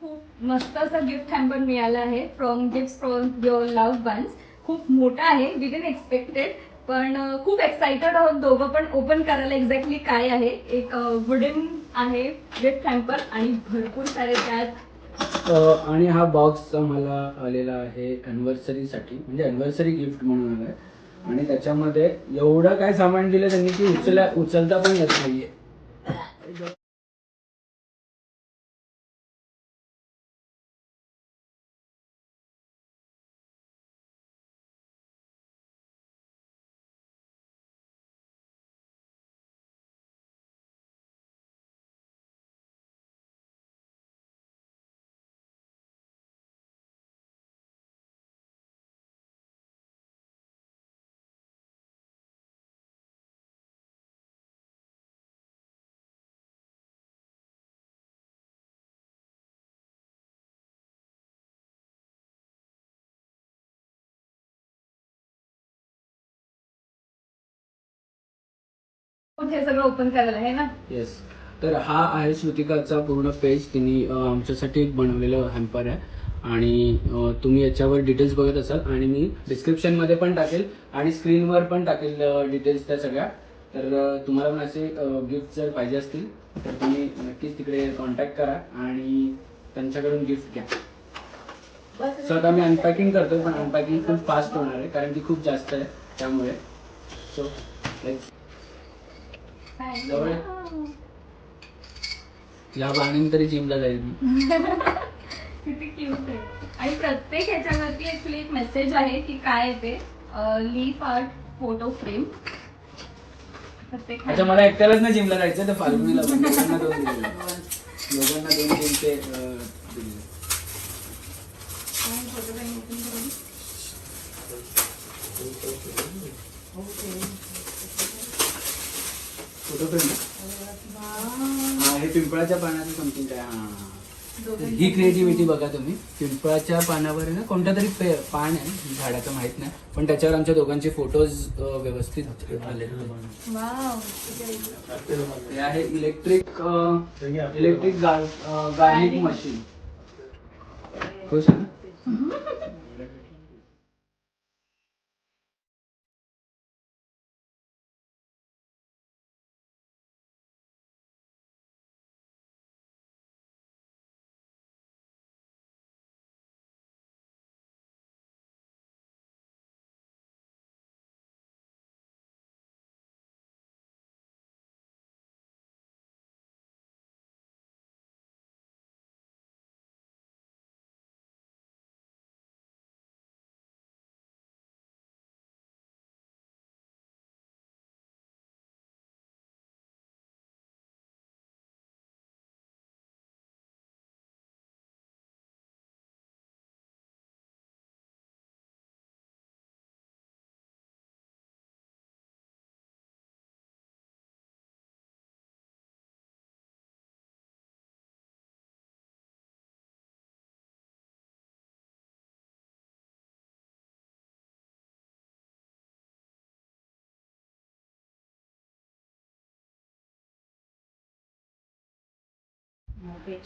खूप मस्त असं गिफ्ट हॅम्पर मिळालं आहे. From gift from your love ones खूप मोठा आहे. वी एक्सपेक्टेड पण खूप एक्सायटेड आहोत दोघं पण. ओपन करायला एक्झॅक्टली काय आहे? एक वुडन आहे गिफ्ट हॅम्पर आणि भरपूर सारे त्यात आणि हा बॉक्स आम्हाला आलेला आहे अॅनिव्हर्सरीसाठी म्हणजे अॅनिव्हर्सरी गिफ्ट म्हणून आलाय आणि त्याच्यामध्ये एवढं काय सामान दिलं त्यांनी की उचला उचलता पण येत नाहीये. हे सगळं ओपन करायला आहे ना? येस तर हा आहे श्रुतिकाचा पूर्ण पेज तिने आमच्यासाठी एक बनवलेलं हॅम्पर आहे. आणि अ, तुम्ही याच्यावर डिटेल्स बघत असाल. आणि मी डिस्क्रिप्शनमध्ये पण टाकेल आणि स्क्रीनवर पण टाकेल डिटेल्स त्या सगळ्या. तर अ, तुम्हाला पण असे गिफ्ट जर पाहिजे असतील तर तुम्ही नक्कीच तिकडे कॉन्टॅक्ट करा आणि त्यांच्याकडून गिफ्ट घ्या. सो आता मी अनपॅकिंग करतो पण अनपॅकिंग खूप फास्ट होणार आहे कारण की खूप जास्त आहे त्यामुळे. सो आहे. या बाणीन तरी जिमला जाईल. मी किती क्यूट आहे. आणि प्रत्येक ह्याच्यावरती ऍक्च्युली एक मेसेज आहे की काय आहे ते? लीफ आर्ट फोटो फ्रेम प्रत्येक अच्छा मला एकट्यालाच नाही जिमला जायचं तर फाल्गुनीला पण. दोघांना दोन दिलेले. दोघांना दोन जिमचे अं, दिलेले. फोटो फ्रेम open करून. हा हे पिंपळाच्या पानाचं समथिंग काय हा ही. क्रिएटिव्हिटी बघा तुम्ही. पिंपळाच्या पानावर ना कोणता तरी पे- पान आहे झाडाचं माहीत नाही. पण त्याच्यावर आमच्या दोघांचे फोटोज व्यवस्थित आले वाव. हे आहे इलेक्ट्रिक इलेक्ट्रिक गार्निंग मशीन खुश आहे ना?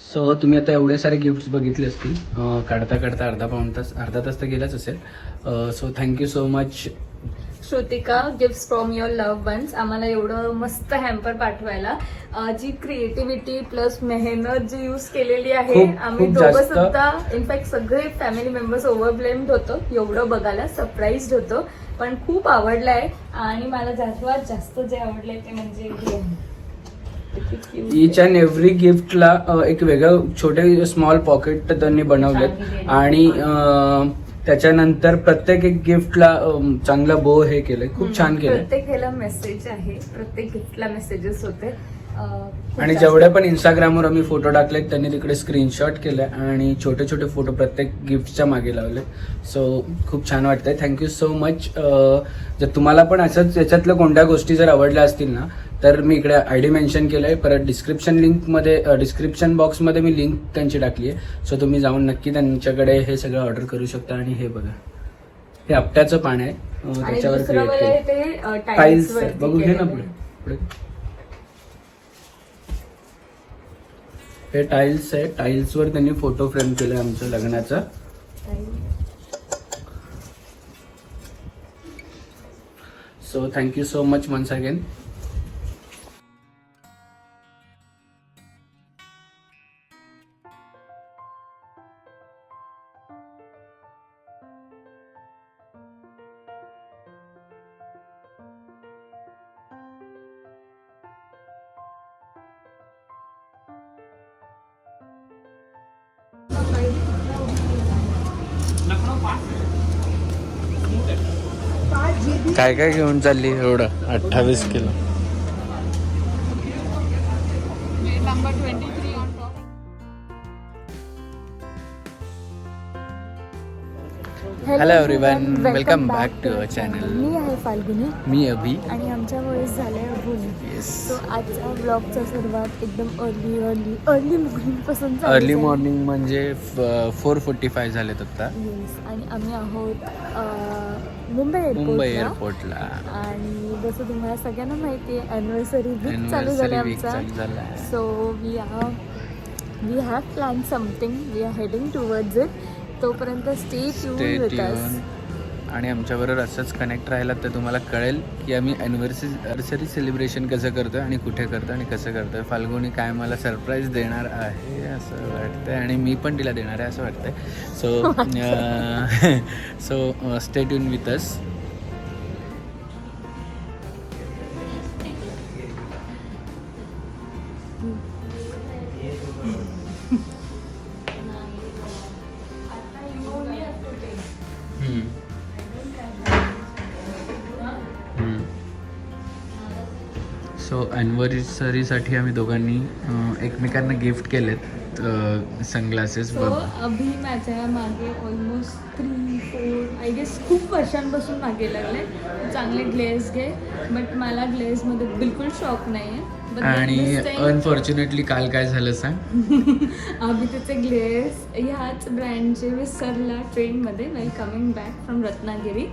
सो तुम्ही आता एवढे सारे गिफ्ट्स बघितले असतील. काढता काढता अर्धा पाऊण तास अर्धा तास तर गेलाच असेल. So thank you so much Shrutika gift from your love ones आम्हाला एवढं मस्त हॅम्पर पाठवायला. जी क्रिएटिव्हिटी प्लस मेहनत जी यूज केलेली आहे आम्ही दोघं. सुद्धा इनफॅक्ट सगळे फॅमिली मेंबर्स ओव्हरब्लेम्ड होतो. एवढं बघायला सरप्राईज होतो. पण खूप आवडलंय आणि मला सर्वात जास्त जे आवडलंय ते म्हणजे हे आहे. किती cute इच अँड एव्हरी गिफ्टला एक वेगळं छोटे स्मॉल पॉकेट त्यांनी बनवलेत. आणि त्याच्यानंतर प्रत्येक एक गिफ्टला चांगला बो हे केलंय. खूप छान केलं प्रत्येक ह्याला मेसेज आहे. प्रत्येक गिफ्टला मेसेजेस होते. आणि जास्त. जेवढे पण इंस्टाग्रामवर आम्ही फोटो टाकलेत त्यांनी तिकडे स्क्रीनशॉट केले आणि छोटे छोटे फोटो प्रत्येक गिफ्टच्या मागे लावले. सो खूप छान वाटतंय. थँक्यू सो मच जर तुम्हाला पण असंच याच्यातल्या कोणत्या गोष्टी जर आवडल्या असतील ना तर मी इकडे आय डी मेन्शन केलंय. परत डिस्क्रिप्शन लिंकमध्ये डिस्क्रिप्शन बॉक्समध्ये मी लिंक त्यांची टाकली आहे सो तुम्ही जाऊन नक्की त्यांच्याकडे हे सगळं ऑर्डर करू शकता आणि हे बघा. हे आपट्याचं पान आहे. त्याच्यावर क्रिएट केलं टाईल्स बघू घे ना पुढे आहे. पुढे. हे टाइल्स आहे. टाइल्सवर त्यांनी फोटो फ्रेम केला आमच्या लग्नाचा. So thank you so much once again काय काय घेऊन चालली एवढं? अठ्ठावीस kilo. Hello everyone welcome back to our channel मी आहे फाल्गुनी मी अभि आणि आमच्या वयस झाले अभुनी येस सो आजच्या ब्लॉगचा सुरुवात एकदम अर्ली अर्ली अर्ली मॉर्निंगपासून अर्ली मॉर्निंग म्हणजे फोर फोर्टी फाय झालेत आता. येस आणि आम्ही आहोत मुंबई मुंबई एअरपोर्टला आणि जसं तुम्हाला सगळ्यांना माहिती आहे अॅनिव्हर्सरी वीक चालू झाले आमचा. झाला so we are we have plan something we are heading towards it तोपर्यंत stay tuned stay with us आणि आमच्याबरोबर असंच कनेक्ट राहिला तर तुम्हाला कळेल की आम्ही ॲनिव्हर्सरी सेलिब्रेशन कसं करतोय आणि कुठे करतोय आणि कसं करतोय. फाल्गुनी काय मला सरप्राईज देणार आहे असं वाटतंय आणि मी पण तिला देणार आहे असं वाटतंय. So so stay tuned with us so ॲनिव्हर्सरीसाठी आम्ही दोघांनी एकमेकांना गिफ्ट केलेत सनग्लासेस सो अभि माझ्या मागे almost three four I guess खूप वर्षांपासून मागे लागले. चांगले ग्लेज घे बट मला ग्लेजमध्ये बिलकुल शॉक नाही आहे आणि अनफॉर्च्युनेटली काल काय झालं सांग? अभि त्याचे ग्लेज ह्याच ब्रँडचे विसरला ट्रेनमध्ये well coming back from Ratnagiri.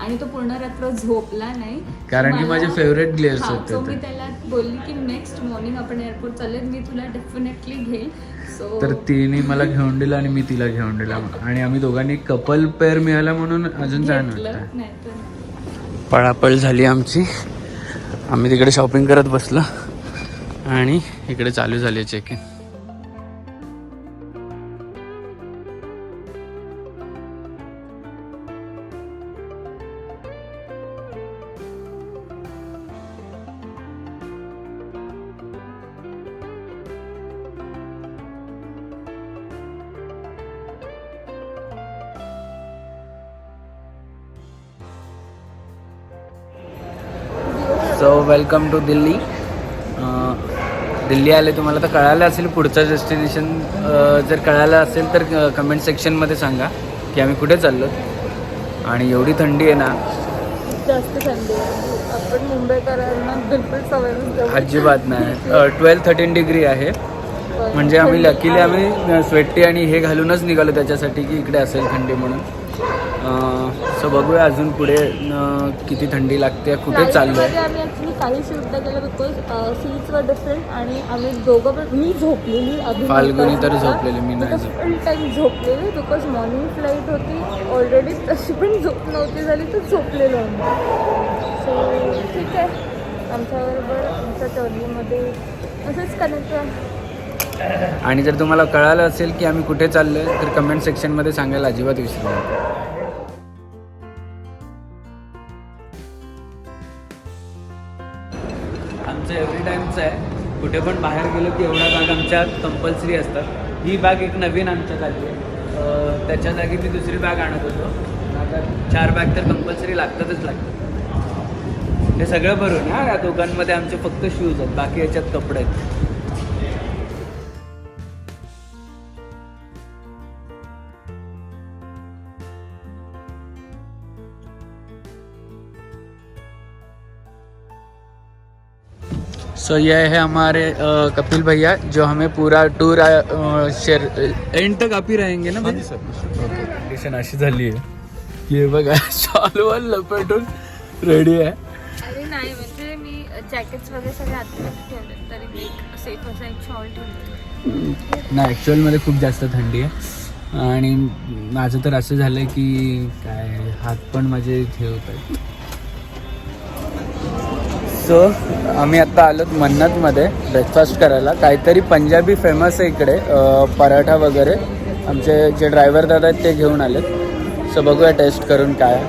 आणि तो पूर्ण रात्र झोपला नाही. कारण की माझे फेवरेट ग्लेअर्स होते so मी ते. त्याला बोलली की नेक्स्ट मॉर्निंग आपण एअरपोर्ट चालले मी तुला डेफिनेटली घेईल. सो तर तिने मला घेऊन दिला आणि मी तिला घेऊन दिला. आणि आम्ही दोघांनी कपल पेअर मिळाला म्हणून अजून तर पळापळ झाली आमची. आम्ही तिकडे शॉपिंग करत बसलो. आणि इकडे चालू झाली check in so welcome to Delhi Delhi आले तुम्हाला तर कळालं असेल पुढचं डेस्टिनेशन जर कळालं असेल तर कमेंट सेक्शनमध्ये सांगा की आम्ही कुठे चाललो. आणि एवढी थंडी आहे ना जास्त थंडी आहे. आपण मुंबईकरांना बिलकुल सवय नसते. अजिबात नाही. ट्वेल्व थर्टीन डिग्री आहे. म्हणजे आम्ही लकीली. आम्ही स्वेटी आणि हे घालूनच निघालो त्याच्यासाठी की इकडे असेल थंडी म्हणून. सो बघूया अजून पुढे किती थंडी लागते कुठे चाललो Flightमध्ये आम्ही ॲक्च्युली काही नाही केलं बिकॉज सीट्स वर डिफरंट आणि आम्ही दोघं पण मी झोपलेली फाल्गुनी तर. झोपलेली, मी नाही. फुल टाईम झोपलेली बिकॉज मॉर्निंग फ्लाईट होती. ऑलरेडी तशी पण झोप नव्हती झाली तर झोपलेलो आम्ही. सो ठीक आहे. आमच्याबरोबर आमच्या जर्नीमध्ये असंच कनेक्ट आणि जर तुम्हाला कळालं असेल की आम्ही कुठे चाललोय तर कमेंट सेक्शनमध्ये सांगायला अजिबात विसरू नका. कुठे पण बाहेर गेलो की एवढा बॅग आमच्या कंपल्सरी असतात. ही बॅग एक नवीन आमच्या आली आहे. त्याच्या जागी मी दुसरी बॅग आणत होतो. आता चार बॅग तर कंपल्सरी लागतातच लागतात. हे सगळं भरून हां या दोघांमध्ये आमचे फक्त शूज आहेत. बाकी याच्यात कपडे आहेत. सो ये है हमारे कपिल भैया जो हमें पूरा टूर शेअर एंड तक आप ही रहेंगे ना ओके कंडिशन अशी झाली आहे की हे। बघा शॉलवर लपेटून रेडी आहे अरे नाही म्हणजे मी जॅकेट्स वगैरे सगळे आतमध्ये ठेवले तरी मी एक सेफ असा एक शॉल ठेवले नाही ॲक्च्युअलमध्ये खूप जास्त थंडी आहे. आणि माझं तर असं झालं की काय हात पण माझे हे होत आहेत. सो आम्ही आत्ता आलोत मन्नतमध्ये ब्रेकफास्ट करायला. काहीतरी पंजाबी फेमस आहे इकडे पराठा वगैरे. आमचे जे ड्रायव्हर दादा आहेत ते घेऊन आलेत. सो बघूया टेस्ट करून काय.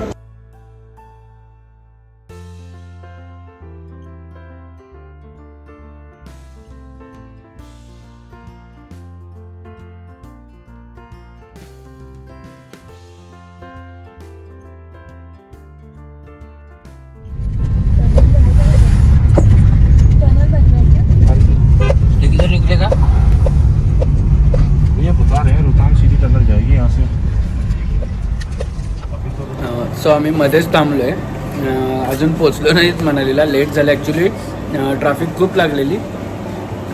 सो आम्ही मध्येच थांबलो आहे अजून पोचलो नाहीत मनालीला. लेट झालं. ॲक्च्युली ट्रॅफिक खूप लागलेली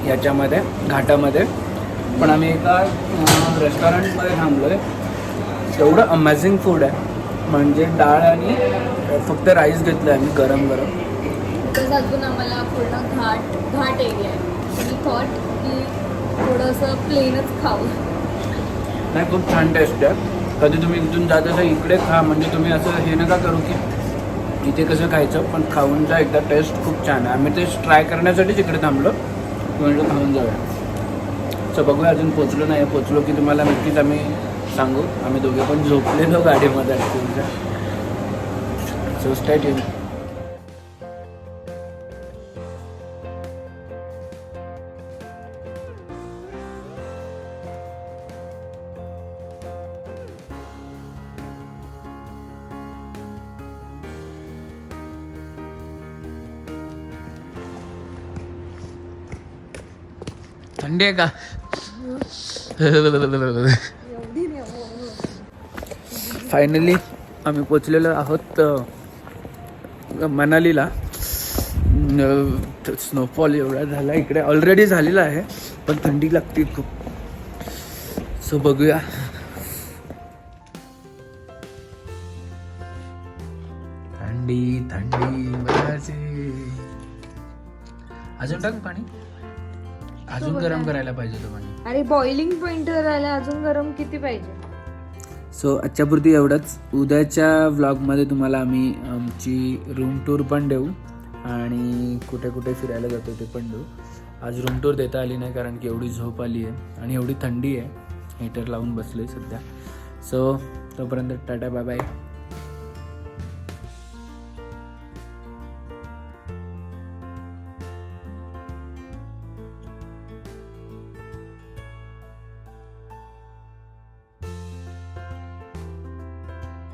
याच्यामध्ये घाटामध्ये. पण आम्ही एका रेस्टॉरंटमध्ये थांबलो आहे एवढं अमेझिंग फूड आहे. म्हणजे डाळ आणि फक्त राईस घेतलं आहे आम्ही गरम गरम. अजून आम्हाला पूर्ण घाट घाट एरिया आहे. मी थॉट की थोडंसं प्लेनच खावं नाही खूप छान टेस्ट आहे. कधी तुम्ही इथून जात असा इकडे खा. म्हणजे तुम्ही असं हे नका करू की इथे कसं खायचं पण खाऊन जा एकदा टेस्ट खूप छान आहे. आम्ही ते ट्राय करण्यासाठीच इकडे थांबलो. म्हणजे खाऊन जाऊया. सो बघूया अजून पोचलो नाही. पोचलो की तुम्हाला नक्कीच आम्ही सांगू. आम्ही दोघे पण झोपलेलो गाडीमध्ये. तुमच्या सो स्टेट थंडी आहे का? फायनली आम्ही पोचलेलो आहोत मनालीला. स्नोफॉल एवढा झाला इकडे ऑलरेडी झालेला आहे पण थंडी लागते खूप. सो बघूया. थंडी थंडी अजून टाक पाणी. अजून गरम करायला पाहिजे तो पाणी. अरे बॉइलिंग पॉइंट राहिला अजून गरम किती पाहिजे? सो आजच्यापुरती एवढंच. उद्याच्या व्लॉगमध्ये तुम्हाला आम्ही आमची रूम टूर पण देऊ आणि कुठे कुठे फिरायला जातो ते पण देऊ. आज रूम टूर देता आली नाही कारण की एवढी झोप आली आहे आणि एवढी थंडी आहे. हीटर लावून बसले सध्या. सो तोपर्यंत टाटा बाय बाय